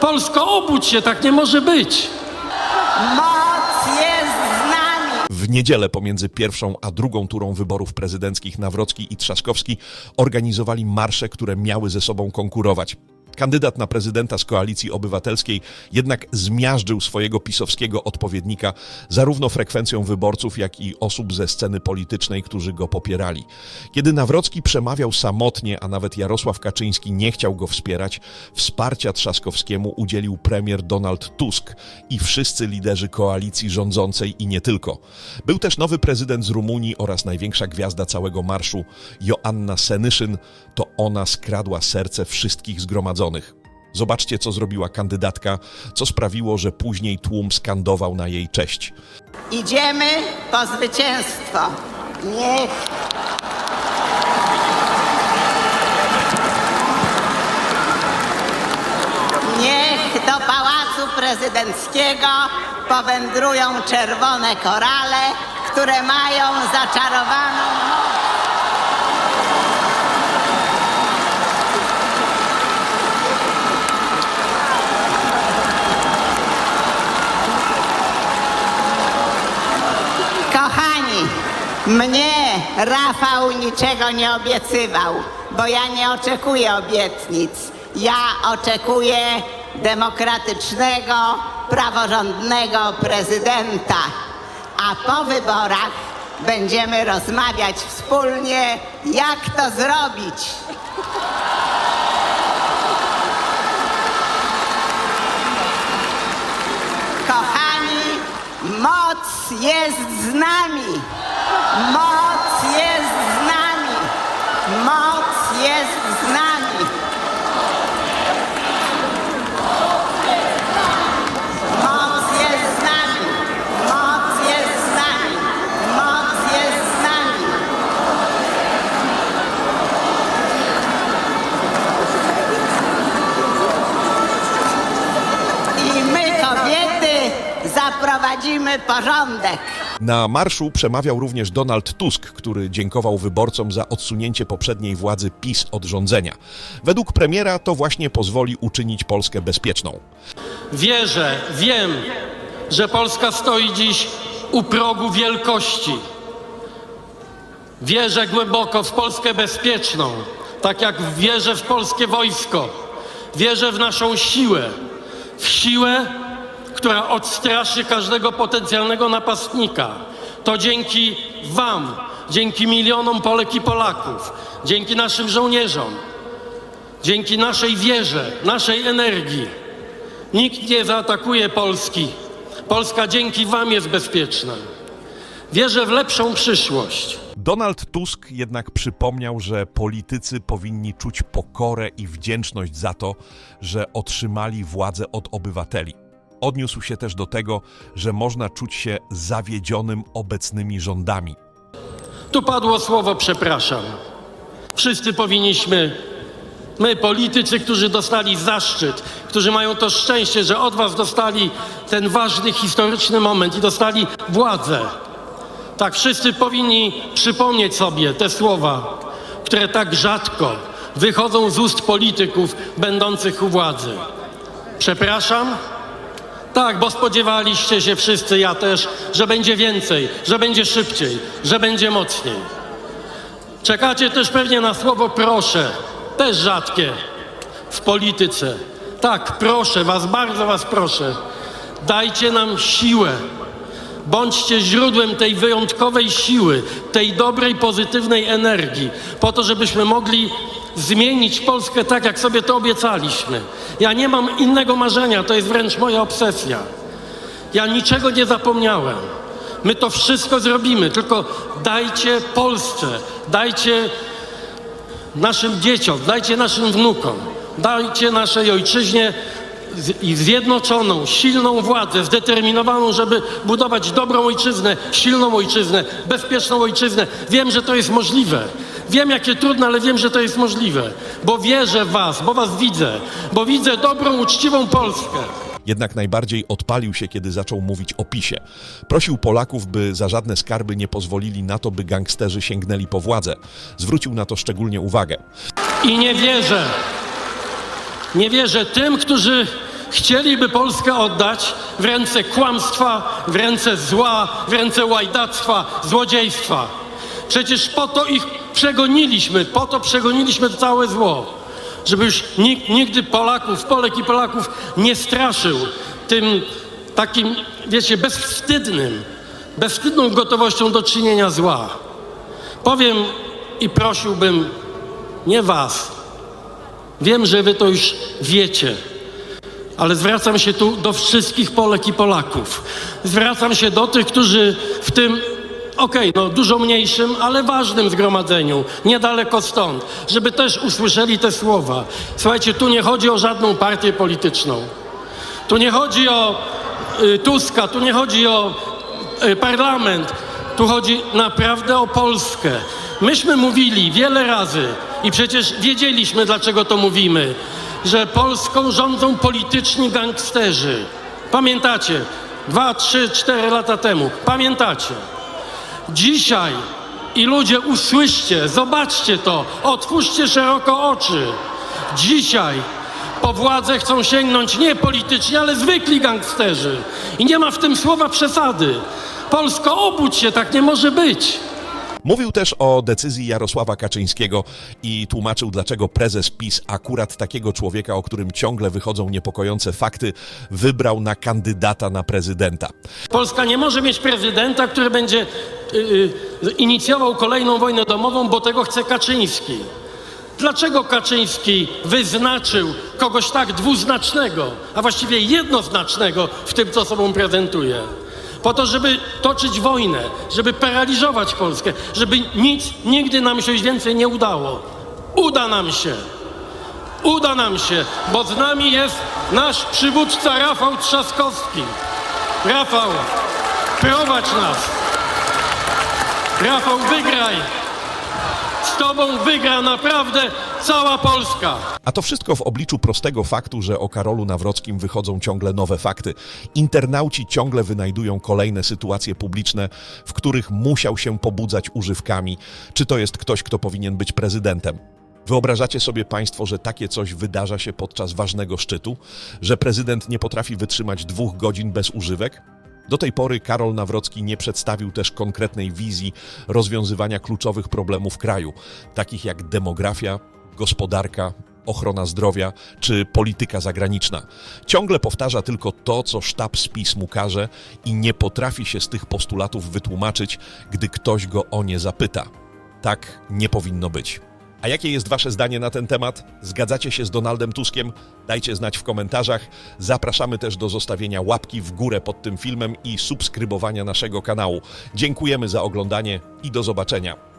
Polsko, obudź się, tak nie może być. Moc jest z nami. W niedzielę pomiędzy pierwszą a drugą turą wyborów prezydenckich Nawrocki i Trzaskowski organizowali marsze, które miały ze sobą konkurować. Kandydat na prezydenta z koalicji obywatelskiej jednak zmiażdżył swojego pisowskiego odpowiednika zarówno frekwencją wyborców, jak i osób ze sceny politycznej, którzy go popierali. Kiedy Nawrocki przemawiał samotnie, a nawet Jarosław Kaczyński nie chciał go wspierać, wsparcia Trzaskowskiemu udzielił premier Donald Tusk i wszyscy liderzy koalicji rządzącej i nie tylko. Był też nowy prezydent z Rumunii oraz największa gwiazda całego marszu, Joanna Senyszyn. To ona skradła serce wszystkich zgromadzonych. Zobaczcie, co zrobiła kandydatka, co sprawiło, że później tłum skandował na jej cześć. Idziemy po zwycięstwo. Niech Niech do Pałacu Prezydenckiego powędrują czerwone korale, które mają zaczarowaną moc. Kochani, mnie Rafał niczego nie obiecywał, bo ja nie oczekuję obietnic. Ja oczekuję demokratycznego, praworządnego prezydenta. A po wyborach będziemy rozmawiać wspólnie, jak to zrobić. Kochani, moc jest z nami. Moc jest z nami. Moc jest z nami. Moc jest z nami. Moc jest z nami. Moc jest z nami. I my, kobiety, zaprowadzimy porządek. Na marszu przemawiał również Donald Tusk, który dziękował wyborcom za odsunięcie poprzedniej władzy PiS od rządzenia. Według premiera to właśnie pozwoli uczynić Polskę bezpieczną. Wierzę, wiem, że Polska stoi dziś u progu wielkości. Wierzę głęboko w Polskę bezpieczną, tak jak wierzę w polskie wojsko. Wierzę w naszą siłę, w siłę, która odstraszy każdego potencjalnego napastnika. To dzięki Wam, dzięki milionom Polek i Polaków, dzięki naszym żołnierzom, dzięki naszej wierze, naszej energii. Nikt nie zaatakuje Polski. Polska dzięki Wam jest bezpieczna. Wierzę w lepszą przyszłość. Donald Tusk jednak przypomniał, że politycy powinni czuć pokorę i wdzięczność za to, że otrzymali władzę od obywateli. Odniósł się też do tego, że można czuć się zawiedzionym obecnymi rządami. Tu padło słowo przepraszam. Wszyscy powinniśmy, my politycy, którzy dostali zaszczyt, którzy mają to szczęście, że od Was dostali ten ważny historyczny moment i dostali władzę. Tak, wszyscy powinni przypomnieć sobie te słowa, które tak rzadko wychodzą z ust polityków będących u władzy. Przepraszam? Tak, bo spodziewaliście się wszyscy, ja też, że będzie więcej, że będzie szybciej, że będzie mocniej. Czekacie też pewnie na słowo proszę, też rzadkie w polityce. Tak, proszę was, bardzo was proszę, dajcie nam siłę. Bądźcie źródłem tej wyjątkowej siły, tej dobrej, pozytywnej energii, po to, żebyśmy mogli zmienić Polskę tak, jak sobie to obiecaliśmy. Ja nie mam innego marzenia, to jest wręcz moja obsesja. Ja niczego nie zapomniałem. My to wszystko zrobimy, tylko dajcie Polsce, dajcie naszym dzieciom, dajcie naszym wnukom, dajcie naszej ojczyźnie i zjednoczoną, silną władzę, zdeterminowaną, żeby budować dobrą ojczyznę, silną ojczyznę, bezpieczną ojczyznę. Wiem, że to jest możliwe. Wiem, jakie trudne, ale wiem, że to jest możliwe, bo wierzę w Was, bo Was widzę, bo widzę dobrą, uczciwą Polskę. Jednak najbardziej odpalił się, kiedy zaczął mówić o PiSie. Prosił Polaków, by za żadne skarby nie pozwolili na to, by gangsterzy sięgnęli po władzę. Zwrócił na to szczególnie uwagę. I nie wierzę, nie wierzę tym, którzy chcieliby Polskę oddać w ręce kłamstwa, w ręce zła, w ręce łajdactwa, złodziejstwa. Przecież po to ich przegoniliśmy, po to przegoniliśmy całe zło, żeby już nikt nigdy Polaków, Polek i Polaków nie straszył tym takim, wiecie, bezwstydnym, bezwstydną gotowością do czynienia zła. Powiem i prosiłbym nie was. Wiem, że wy to już wiecie, ale zwracam się tu do wszystkich Polek i Polaków. Zwracam się do tych, którzy w tym, okej, no dużo mniejszym, ale ważnym zgromadzeniu, niedaleko stąd, żeby też usłyszeli te słowa. Słuchajcie, tu nie chodzi o żadną partię polityczną. Tu nie chodzi o y, Tuska, tu nie chodzi o y, parlament, tu chodzi naprawdę o Polskę. Myśmy mówili wiele razy i przecież wiedzieliśmy, dlaczego to mówimy, że Polską rządzą polityczni gangsterzy. Pamiętacie? Dwa, trzy, cztery lata temu. Pamiętacie? Dzisiaj i ludzie usłyszcie, zobaczcie to, otwórzcie szeroko oczy. Dzisiaj po władzę chcą sięgnąć nie polityczni, ale zwykli gangsterzy. I nie ma w tym słowa przesady. Polsko, obudź się, tak nie może być. Mówił też o decyzji Jarosława Kaczyńskiego i tłumaczył, dlaczego prezes PiS akurat takiego człowieka, o którym ciągle wychodzą niepokojące fakty, wybrał na kandydata na prezydenta. Polska nie może mieć prezydenta, który będzie y, y, inicjował kolejną wojnę domową, bo tego chce Kaczyński. Dlaczego Kaczyński wyznaczył kogoś tak dwuznacznego, a właściwie jednoznacznego w tym, co sobą prezentuje? Po to, żeby toczyć wojnę, żeby paraliżować Polskę, żeby nic nigdy nam się już więcej nie udało. Uda nam się. Uda nam się, bo z nami jest nasz przywódca Rafał Trzaskowski. Rafał, prowadź nas. Rafał, wygraj. Z tobą wygra naprawdę cała Polska. A to wszystko w obliczu prostego faktu, że o Karolu Nawrockim wychodzą ciągle nowe fakty. Internauci ciągle wynajdują kolejne sytuacje publiczne, w których musiał się pobudzać używkami. Czy to jest ktoś, kto powinien być prezydentem? Wyobrażacie sobie Państwo, że takie coś wydarza się podczas ważnego szczytu? Że prezydent nie potrafi wytrzymać dwóch godzin bez używek? Do tej pory Karol Nawrocki nie przedstawił też konkretnej wizji rozwiązywania kluczowych problemów kraju, takich jak demografia, gospodarka, ochrona zdrowia czy polityka zagraniczna. Ciągle powtarza tylko to, co sztab spis mu każe i nie potrafi się z tych postulatów wytłumaczyć, gdy ktoś go o nie zapyta. Tak nie powinno być. A jakie jest Wasze zdanie na ten temat? Zgadzacie się z Donaldem Tuskiem? Dajcie znać w komentarzach. Zapraszamy też do zostawienia łapki w górę pod tym filmem i subskrybowania naszego kanału. Dziękujemy za oglądanie i do zobaczenia.